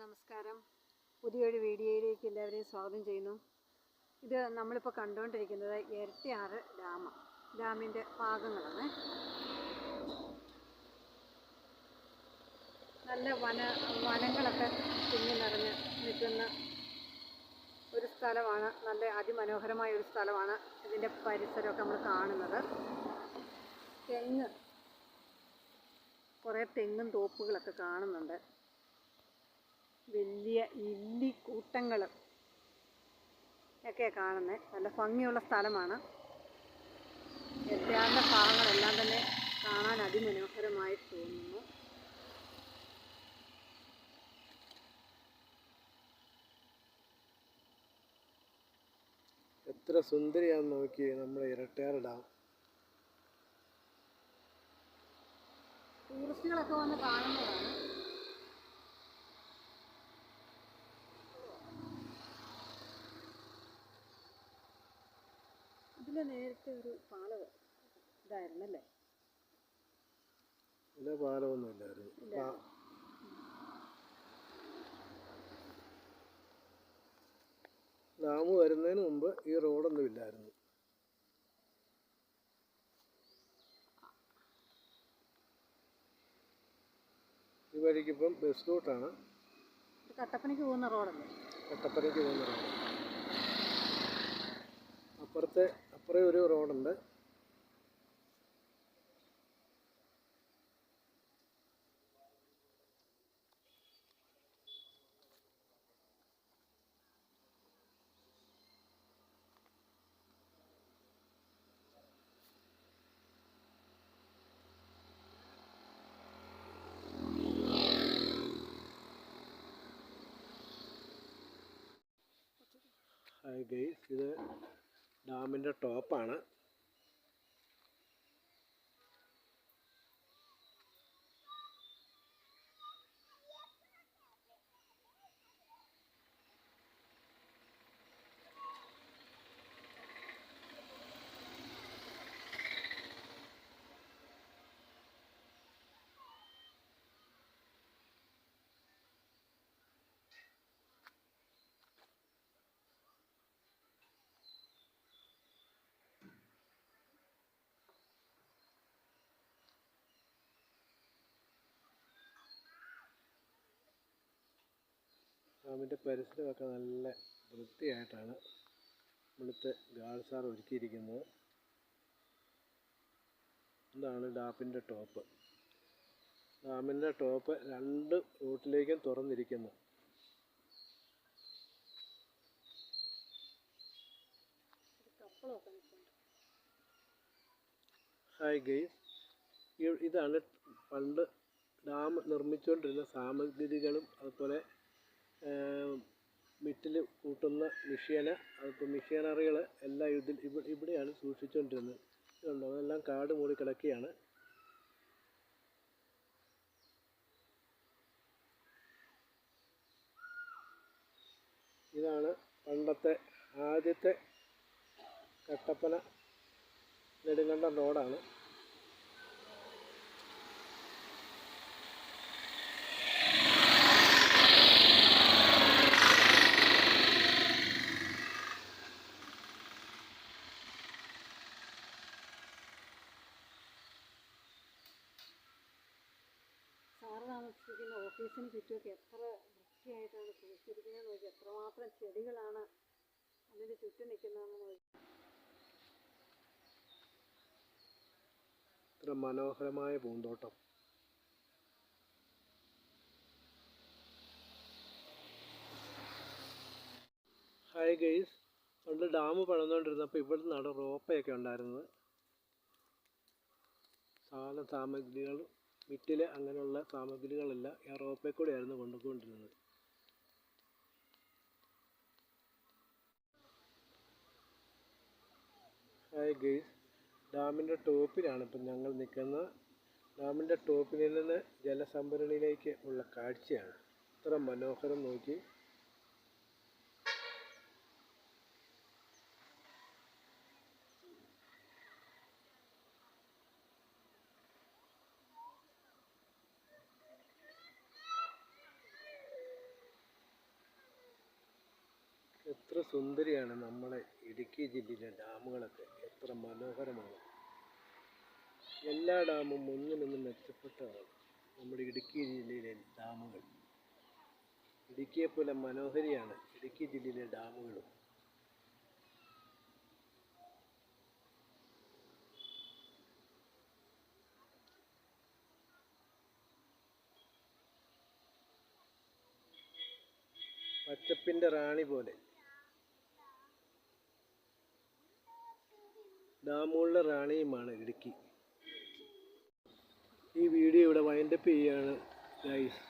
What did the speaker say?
നമസ്കാരം. പുതിയൊരു വീഡിയോയിലേക്ക് എല്ലാവരെയും സ്വാഗതം ചെയ്യുന്നു. ഇത് നമ്മളിപ്പോൾ കണ്ടുകൊണ്ടിരിക്കുന്നത് ഇരട്ടിയാറ് ഡാം ഡാമിന്റെ ഭാഗങ്ങളാണ്. നല്ല വന വനങ്ങളൊക്കെ തിങ്ങി നിറഞ്ഞ് നിൽക്കുന്ന ഒരു സ്ഥലമാണ് നല്ല അതിമനോഹരമായ ഒരു സ്ഥലമാണ് ഇതിന്റെ പരിസരമൊക്കെ നമ്മൾ കാണുന്നത്. തെങ്ങ് കുറേ തെങ്ങും തോപ്പുകളൊക്കെ കാണുന്നുണ്ട്. വലിയ ഇല്ലി കൂട്ടങ്ങൾ ഒക്കെ കാണുന്നത് നല്ല ഭംഗിയുള്ള സ്ഥലമാണ്. എത്തിയാണ്ട ഭാഗങ്ങളെല്ലാം തന്നെ കാണാൻ അതിമനോഹരമായി തോന്നുന്നു. എത്ര സുന്ദരിയാന്ന് നോക്കിയേ നമ്മുടെ ഇരട്ടയാർ ഡാം. ടൂറിസ്റ്റുകളൊക്കെ വന്ന് കാണുന്നതാണ്. ഇതിൽ നേരത്തെ ഒരു പാലം ഇതായിരുന്നല്ലേ ഇല്ല പാലമൊന്നും ഇല്ലായിരുന്നു. ഡാം വരുന്നതിന് മുമ്പ് ഈ റോഡൊന്നും ഇല്ലായിരുന്നു. ഈ വഴിക്ക് ഇപ്പം ബസ് റൂട്ടാണ് കട്ടപ്പനയ്ക്ക് പോകുന്ന റോഡല്ലേ? കട്ടപ്പനയ്ക്ക് പോകുന്ന റോഡ്. അപ്പുറത്തെ അപ്പുറേ ഒരു റോഡുണ്ട് ഗൈസ് ഇത് ഡാമിന്റെ ടോപ്പാണ്. ഡാമിന്റെ പരിസരമൊക്കെ നല്ല വൃത്തിയായിട്ടാണ് ഇവിടുത്തെ ഗാർഡ് ഒരുക്കിയിരിക്കുന്നത്. ഇതാണ് ഡാമിന്റെ ടോപ്പ്. ഡാമിന്റെ ടോപ്പ് രണ്ട് റൂട്ടിലേക്കും തുറന്നിരിക്കുന്നു. ഹായ് ഗെയ്സ് ഇതാണ് പണ്ട് ഡാം നിർമ്മിച്ചുകൊണ്ടിരുന്ന സാമഗ്രികളും അതുപോലെ മിറ്റിൽ കൂട്ടുന്ന മിഷ്യന് അതിപ്പോൾ മിഷ്യനറികൾ എല്ലാം ഇതിൽ ഇവിടെ ഇവിടെയാണ് സൂക്ഷിച്ചുകൊണ്ടിരുന്നത് അതെല്ലാം കാട് മൂടി കിടക്കുകയാണ്. ഇതാണ് പണ്ടത്തെ ആദ്യത്തെ കട്ടപ്പന നെടുങ്കണ്ടം റോഡാണ്. സാറ് താമസിച്ചിരിക്കുന്ന ഓഫീസിന് ചുറ്റുമൊക്കെ എത്ര വൃത്തിയായിട്ടാണ് സൂക്ഷിച്ചിരിക്കുന്നത് നോക്കി എത്രമാത്രം ചെടികളാണ് അതിന് ചുറ്റും നിൽക്കുന്നതെന്ന് നോക്കി ഇത്ര മനോഹരമായ പൂന്തോട്ടം. ഹായ് ഗെയ്സ് പണ്ട് ഡാം പണിതുകൊണ്ടിരുന്നപ്പോൾ ഇവിടെ നിന്നാണ് റോപ്പയൊക്കെ ഉണ്ടായിരുന്നത്. സാധന സാമഗ്രികൾ മിറ്റിൽ അങ്ങനെയുള്ള സാമഗ്രികളെല്ലാം യൂറോപ്പിൽ കൂടെയായിരുന്നു കൊണ്ടുപോയിക്കൊണ്ടിരുന്നത്. ഹായ് ഗെയ്സ് ഡാമിന്റെ ടോപ്പിലാണ് ഇപ്പം ഞങ്ങൾ നിൽക്കുന്നത്. ഡാമിന്റെ ടോപ്പിൽ നിന്ന് ജലസംഭരണിയിലേക്ക് ഉള്ള കാഴ്ചയാണ്. ഇത്ര മനോഹരം നോക്കി. എത്ര സുന്ദരിയാണ് നമ്മുടെ ഇടുക്കി ജില്ലയിലെ ഡാമുകളൊക്കെ. എത്ര മനോഹരമാണ്. എല്ലാ ഡാമും ഒന്നിനൊന്നും മെച്ചപ്പെട്ടതാണ് നമ്മുടെ ഇടുക്കി ജില്ലയിലെ ഡാമുകൾ. ഇടുക്കിയെപ്പോലെ മനോഹരിയാണ് ഇടുക്കി ജില്ലയിലെ ഡാമുകളും. പച്ചപ്പിന്റെ റാണി പോലെ ഡാമുകളുടെ റാണിയുമാണ് ഇടുക്കി. ഈ വീഡിയോ ഇവിടെ വൈൻഡപ്പ് ചെയ്യുകയാണ് ഗൈസ്